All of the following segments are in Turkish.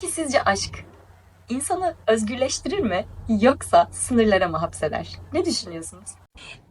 Peki sizce aşk insanı özgürleştirir mi yoksa sınırlara mı hapseder? Ne düşünüyorsunuz?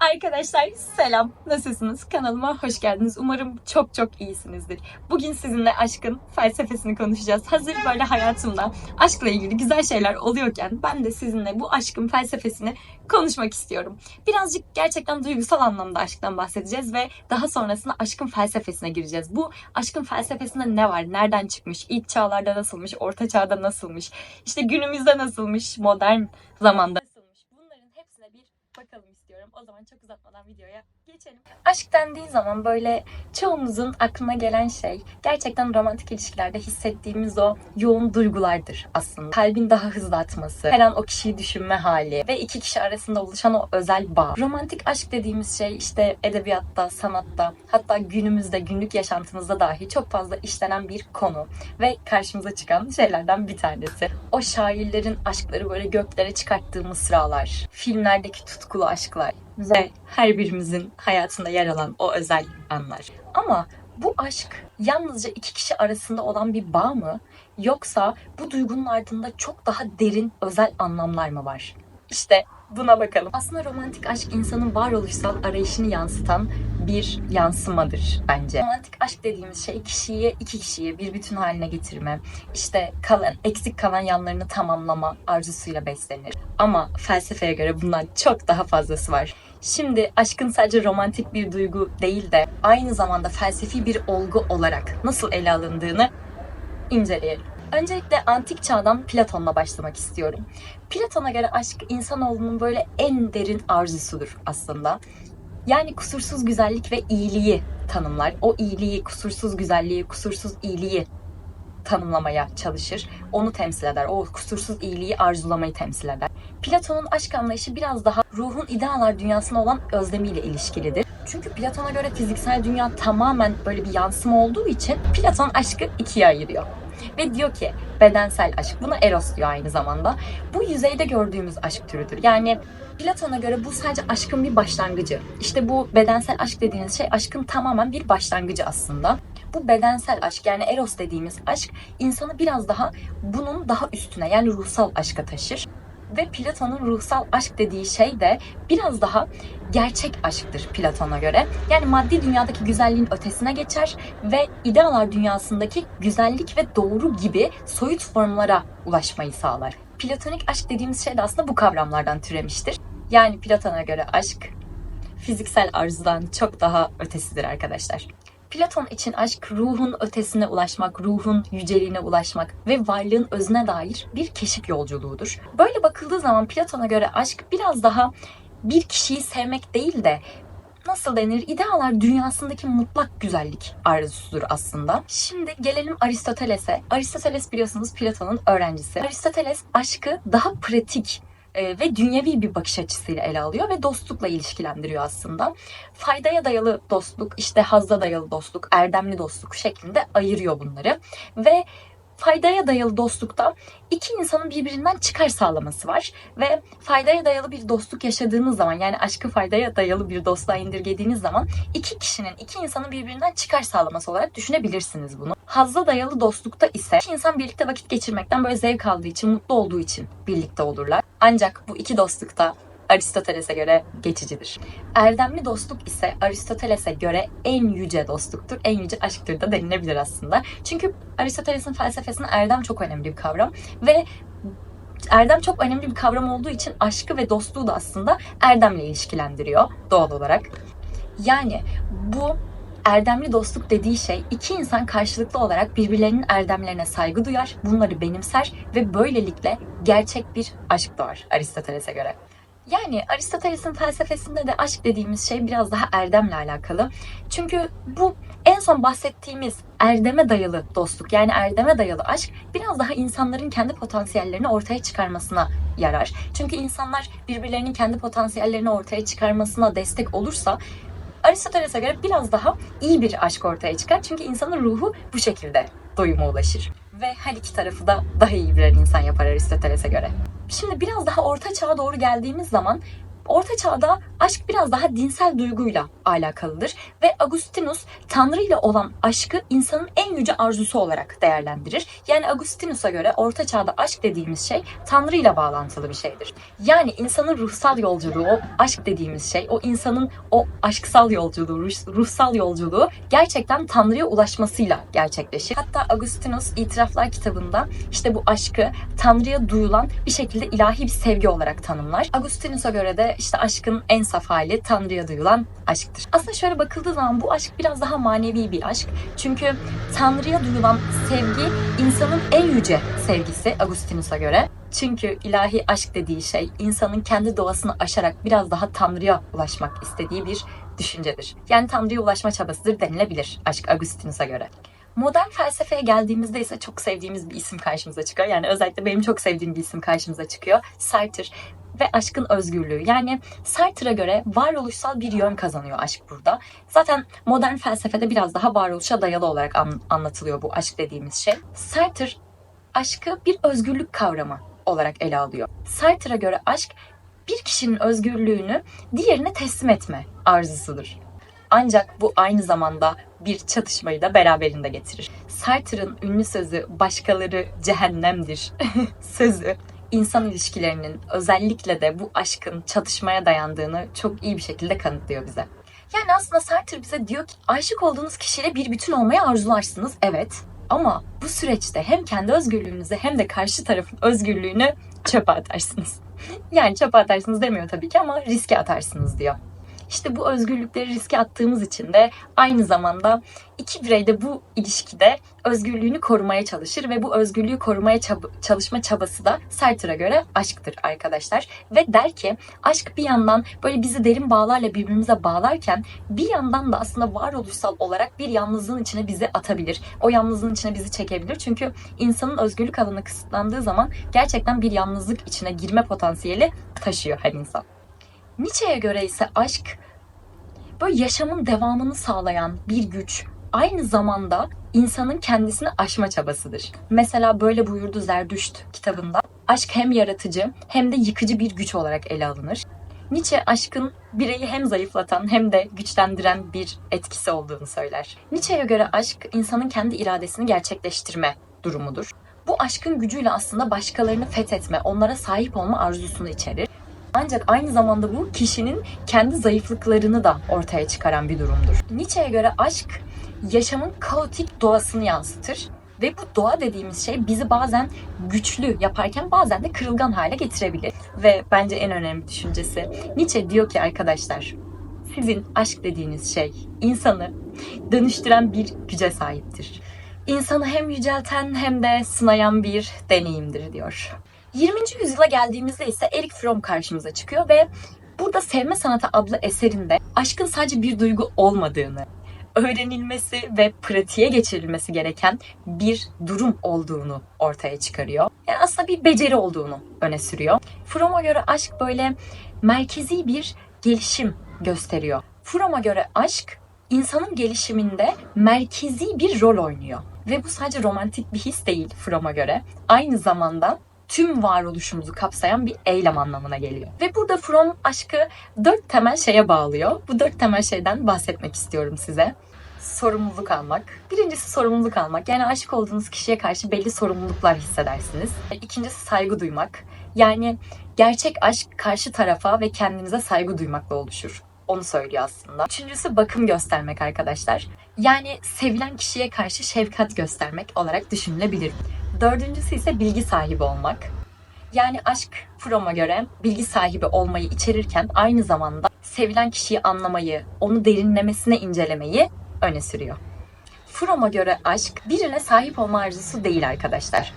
Arkadaşlar selam. Nasılsınız? Kanalıma hoş geldiniz. Umarım çok çok iyisinizdir. Bugün sizinle aşkın felsefesini konuşacağız. Hazır böyle hayatımda aşkla ilgili güzel şeyler oluyorken ben de sizinle bu aşkın felsefesini konuşmak istiyorum. Birazcık gerçekten duygusal anlamda aşktan bahsedeceğiz ve daha sonrasında aşkın felsefesine gireceğiz. Bu aşkın felsefesinde ne var? Nereden çıkmış? İlk çağlarda nasılmış? Orta çağda nasılmış? İşte günümüzde nasılmış? Modern zamanda nasılmış? Bunların hepsine bir bakalım istiyorum. O zaman çok uzatmadan videoya geçelim. Aşk dendiği zaman böyle çoğumuzun aklına gelen şey gerçekten romantik ilişkilerde hissettiğimiz o yoğun duygulardır aslında. Kalbin daha hızlı atması, her an o kişiyi düşünme hali ve iki kişi arasında oluşan o özel bağ. Romantik aşk dediğimiz şey işte edebiyatta, sanatta, hatta günümüzde, günlük yaşantımızda dahi çok fazla işlenen bir konu ve karşımıza çıkan şeylerden bir tanesi. O şairlerin aşkları böyle göklere çıkarttığı mısralar, filmlerdeki tutkulu aşklar ve her birimizin hayatında yer alan o özel anlar. Ama bu aşk yalnızca iki kişi arasında olan bir bağ mı? Yoksa bu duygunun ardında çok daha derin özel anlamlar mı var? İşte buna bakalım. Aslında romantik aşk insanın varoluşsal arayışını yansıtan bir yansımadır bence. Romantik aşk dediğimiz şey kişiyi iki kişiyi bir bütün haline getirme, işte kalan eksik kalan yanlarını tamamlama arzusuyla beslenir. Ama felsefeye göre bundan çok daha fazlası var. Şimdi aşkın sadece romantik bir duygu değil de aynı zamanda felsefi bir olgu olarak nasıl ele alındığını inceleyelim. Öncelikle antik çağdan Platon'la başlamak istiyorum. Platon'a göre aşk insanoğlunun böyle en derin arzusudur aslında. Yani kusursuz güzellik ve iyiliği tanımlar. O iyiliği, kusursuz güzelliği, kusursuz iyiliği tanımlamaya çalışır. Onu temsil eder. O kusursuz iyiliği arzulamayı temsil eder. Platon'un aşk anlayışı biraz daha ruhun idealar dünyasına olan özlemiyle ilişkilidir. Çünkü Platon'a göre fiziksel dünya tamamen böyle bir yansıma olduğu için Platon aşkı ikiye ayırıyor. Ve diyor ki bedensel aşk. Buna eros diyor aynı zamanda. Bu yüzeyde gördüğümüz aşk türüdür. Yani Platon'a göre bu sadece aşkın bir başlangıcı. İşte bu bedensel aşk dediğiniz şey aşkın tamamen bir başlangıcı aslında. Bu bedensel aşk yani eros dediğimiz aşk insanı biraz daha bunun daha üstüne yani ruhsal aşka taşır. Ve Platon'un ruhsal aşk dediği şey de biraz daha gerçek aşktır Platon'a göre. Yani maddi dünyadaki güzelliğin ötesine geçer ve idealar dünyasındaki güzellik ve doğru gibi soyut formlara ulaşmayı sağlar. Platonik aşk dediğimiz şey de aslında bu kavramlardan türemiştir. Yani Platon'a göre aşk fiziksel arzudan çok daha ötesidir arkadaşlar. Platon için aşk ruhun ötesine ulaşmak, ruhun yüceliğine ulaşmak ve varlığın özüne dair bir keşif yolculuğudur. Böyle bakıldığı zaman Platon'a göre aşk biraz daha bir kişiyi sevmek değil de nasıl denir idealar dünyasındaki mutlak güzellik arzusudur aslında. Şimdi gelelim Aristoteles'e. Aristoteles biliyorsunuz Platon'un öğrencisi. Aristoteles aşkı daha pratik e, ve dünyevi bir bakış açısıyla ele alıyor ve dostlukla ilişkilendiriyor aslında. Faydaya dayalı dostluk, işte hazda dayalı dostluk, erdemli dostluk şeklinde ayırıyor bunları. Ve faydaya dayalı dostlukta iki insanın birbirinden çıkar sağlaması var ve faydaya dayalı bir dostluk yaşadığınız zaman yani aşkı faydaya dayalı bir dostluğa indirgediğiniz zaman iki kişinin, iki insanın birbirinden çıkar sağlaması olarak düşünebilirsiniz bunu. Hazza dayalı dostlukta ise iki insan birlikte vakit geçirmekten böyle zevk aldığı için, mutlu olduğu için birlikte olurlar. Ancak bu iki dostlukta Aristoteles'e göre geçicidir. Erdemli dostluk ise Aristoteles'e göre en yüce dostluktur, en yüce aşktır da denilebilir aslında. Çünkü Aristoteles'in felsefesinde erdem çok önemli bir kavram ve erdem çok önemli bir kavram olduğu için aşkı ve dostluğu da aslında erdemle ilişkilendiriyor doğal olarak. Yani bu erdemli dostluk dediği şey iki insan karşılıklı olarak birbirlerinin erdemlerine saygı duyar, bunları benimser ve böylelikle gerçek bir aşk doğar Aristoteles'e göre. Yani Aristoteles'in felsefesinde de aşk dediğimiz şey biraz daha erdemle alakalı. Çünkü bu en son bahsettiğimiz erdeme dayalı dostluk yani erdeme dayalı aşk biraz daha insanların kendi potansiyellerini ortaya çıkarmasına yarar. Çünkü insanlar birbirlerinin kendi potansiyellerini ortaya çıkarmasına destek olursa Aristoteles'e göre biraz daha iyi bir aşk ortaya çıkar. Çünkü insanın ruhu bu şekilde doyuma ulaşır. Ve her iki tarafı da daha iyi birer insan yapar Aristoteles'e göre. Şimdi biraz daha orta çağa doğru geldiğimiz zaman Orta Çağ'da aşk biraz daha dinsel duyguyla alakalıdır ve Agustinus Tanrı ile olan aşkı insanın en yüce arzusu olarak değerlendirir. Yani Agustinus'a göre Orta Çağ'da aşk dediğimiz şey Tanrı ile bağlantılı bir şeydir. Yani insanın ruhsal yolculuğu, o aşk dediğimiz şey, o insanın o aşksal yolculuğu, ruh- ruhsal yolculuğu gerçekten Tanrı'ya ulaşmasıyla gerçekleşir. Hatta Agustinus İtiraflar kitabında işte bu aşkı Tanrı'ya duyulan bir şekilde ilahi bir sevgi olarak tanımlar. Agustinus'a göre de işte aşkın en saf hali Tanrı'ya duyulan aşktır. Aslında şöyle bakıldığı zaman bu aşk biraz daha manevi bir aşk. Çünkü Tanrı'ya duyulan sevgi insanın en yüce sevgisi Agustinus'a göre. Çünkü ilahi aşk dediği şey insanın kendi doğasını aşarak biraz daha Tanrı'ya ulaşmak istediği bir düşüncedir. Yani Tanrı'ya ulaşma çabasıdır denilebilir aşk Agustinus'a göre. Modern felsefeye geldiğimizde ise çok sevdiğimiz bir isim karşımıza çıkıyor. Yani özellikle benim çok sevdiğim bir isim karşımıza çıkıyor. Sartre ve aşkın özgürlüğü. Yani Sartre'a göre varoluşsal bir yön kazanıyor aşk burada. Zaten modern felsefede biraz daha varoluşa dayalı olarak an- anlatılıyor bu aşk dediğimiz şey. Sartre aşkı bir özgürlük kavramı olarak ele alıyor. Sartre'a göre aşk bir kişinin özgürlüğünü diğerine teslim etme arzusudur. Ancak bu aynı zamanda bir çatışmayı da beraberinde getirir. Sartre'ın ünlü sözü başkaları cehennemdir sözü insan ilişkilerinin özellikle de bu aşkın çatışmaya dayandığını çok iyi bir şekilde kanıtlıyor bize. Yani aslında Sartre bize diyor ki aşık olduğunuz kişiyle bir bütün olmayı arzularsınız. Evet. Ama bu süreçte hem kendi özgürlüğünüzü hem de karşı tarafın özgürlüğünü çöpe atarsınız. Yani çöpe atarsınız demiyor tabii ki ama riske atarsınız diyor. İşte bu özgürlükleri riske attığımız için de aynı zamanda iki birey de bu ilişkide özgürlüğünü korumaya çalışır ve bu özgürlüğü korumaya çab- çalışma çabası da Sartre'a göre aşktır arkadaşlar. Ve der ki aşk bir yandan böyle bizi derin bağlarla birbirimize bağlarken bir yandan da aslında varoluşsal olarak bir yalnızlığın içine bizi atabilir. O yalnızlığın içine bizi çekebilir. Çünkü insanın özgürlük alanı kısıtlandığı zaman gerçekten bir yalnızlık içine girme potansiyeli taşıyor her insan. Nietzsche'ye göre ise aşk böyle yaşamın devamını sağlayan bir güç. Aynı zamanda insanın kendisini aşma çabasıdır. Mesela böyle buyurdu Zerdüşt kitabında. Aşk hem yaratıcı hem de yıkıcı bir güç olarak ele alınır. Nietzsche aşkın bireyi hem zayıflatan hem de güçlendiren bir etkisi olduğunu söyler. Nietzsche'ye göre aşk insanın kendi iradesini gerçekleştirme durumudur. Bu aşkın gücüyle aslında başkalarını fethetme, onlara sahip olma arzusunu içerir. Ancak aynı zamanda bu kişinin kendi zayıflıklarını da ortaya çıkaran bir durumdur. Nietzsche'ye göre aşk yaşamın kaotik doğasını yansıtır ve bu doğa dediğimiz şey bizi bazen güçlü yaparken bazen de kırılgan hale getirebilir. Ve bence en önemli düşüncesi Nietzsche diyor ki arkadaşlar sizin aşk dediğiniz şey insanı dönüştüren bir güce sahiptir. İnsanı hem yücelten hem de sınayan bir deneyimdir diyor. 20. yüzyıla geldiğimizde ise Erich Fromm karşımıza çıkıyor ve burada Sevme Sanatı adlı eserinde aşkın sadece bir duygu olmadığını, öğrenilmesi ve pratiğe geçirilmesi gereken bir durum olduğunu ortaya çıkarıyor. Yani aslında bir beceri olduğunu öne sürüyor. Fromm'a göre aşk böyle merkezi bir gelişim gösteriyor. Fromm'a göre aşk insanın gelişiminde merkezi bir rol oynuyor. Ve bu sadece romantik bir his değil Fromm'a göre. Aynı zamanda tüm varoluşumuzu kapsayan bir eylem anlamına geliyor. Ve burada Fromm aşkı dört temel şeye bağlıyor. Bu dört temel şeyden bahsetmek istiyorum size. Sorumluluk almak. Birincisi sorumluluk almak. Yani aşık olduğunuz kişiye karşı belli sorumluluklar hissedersiniz. İkincisi saygı duymak. Yani gerçek aşk karşı tarafa ve kendinize saygı duymakla oluşur. Onu söylüyor aslında. Üçüncüsü bakım göstermek arkadaşlar. Yani sevilen kişiye karşı şefkat göstermek olarak düşünülebilir. Dördüncüsü ise bilgi sahibi olmak. Yani aşk Fromm'a göre bilgi sahibi olmayı içerirken aynı zamanda sevilen kişiyi anlamayı, onu derinlemesine incelemeyi öne sürüyor. Fromm'a göre aşk birine sahip olma arzusu değil arkadaşlar.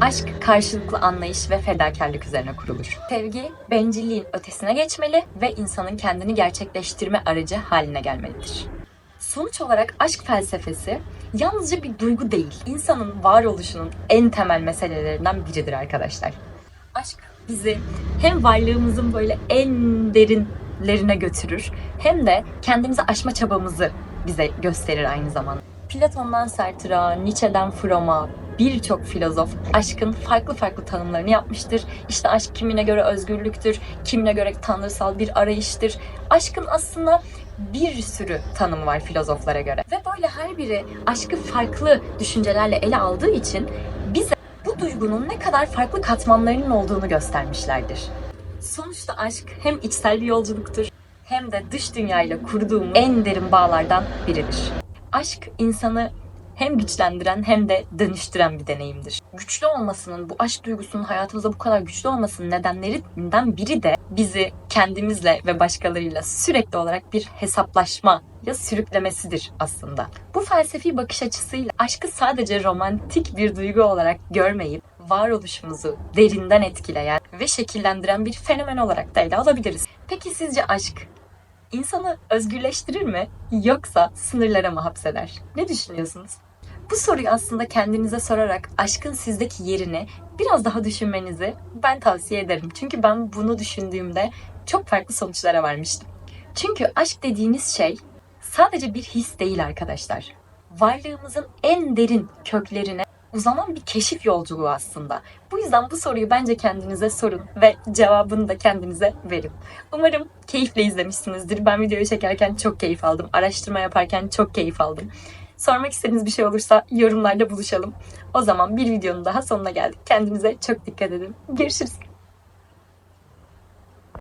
Aşk karşılıklı anlayış ve fedakarlık üzerine kurulur. Sevgi bencilliğin ötesine geçmeli ve insanın kendini gerçekleştirme aracı haline gelmelidir. Sonuç olarak aşk felsefesi yalnızca bir duygu değil, insanın varoluşunun en temel meselelerinden biridir arkadaşlar. Aşk bizi hem varlığımızın böyle en derinlerine götürür hem de kendimizi aşma çabamızı bize gösterir aynı zamanda. Platon'dan Sartre'a, Nietzsche'den Fromm'a birçok filozof aşkın farklı farklı tanımlarını yapmıştır. İşte aşk kimine göre özgürlüktür, kimine göre tanrısal bir arayıştır. Aşkın aslında bir sürü tanımı var filozoflara göre. Ve böyle her biri aşkı farklı düşüncelerle ele aldığı için bize bu duygunun ne kadar farklı katmanlarının olduğunu göstermişlerdir. Sonuçta aşk hem içsel bir yolculuktur hem de dış dünyayla kurduğumuz en derin bağlardan biridir. Aşk insanı hem güçlendiren hem de dönüştüren bir deneyimdir. Güçlü olmasının, bu aşk duygusunun hayatımızda bu kadar güçlü olmasının nedenlerinden biri de bizi kendimizle ve başkalarıyla sürekli olarak bir hesaplaşma ya sürüklemesidir aslında. Bu felsefi bakış açısıyla aşkı sadece romantik bir duygu olarak görmeyip varoluşumuzu derinden etkileyen ve şekillendiren bir fenomen olarak da ele alabiliriz. Peki sizce aşk insanı özgürleştirir mi yoksa sınırlara mı hapseder? Ne düşünüyorsunuz? Bu soruyu aslında kendinize sorarak aşkın sizdeki yerini biraz daha düşünmenizi ben tavsiye ederim. Çünkü ben bunu düşündüğümde çok farklı sonuçlara varmıştım. Çünkü aşk dediğiniz şey sadece bir his değil arkadaşlar. Varlığımızın en derin köklerine uzanan bir keşif yolculuğu aslında. Bu yüzden bu soruyu bence kendinize sorun ve cevabını da kendinize verin. Umarım keyifle izlemişsinizdir. Ben videoyu çekerken çok keyif aldım. Araştırma yaparken çok keyif aldım. Sormak istediğiniz bir şey olursa yorumlarda buluşalım. O zaman bir videonun daha sonuna geldik. Kendinize çok dikkat edin. Görüşürüz.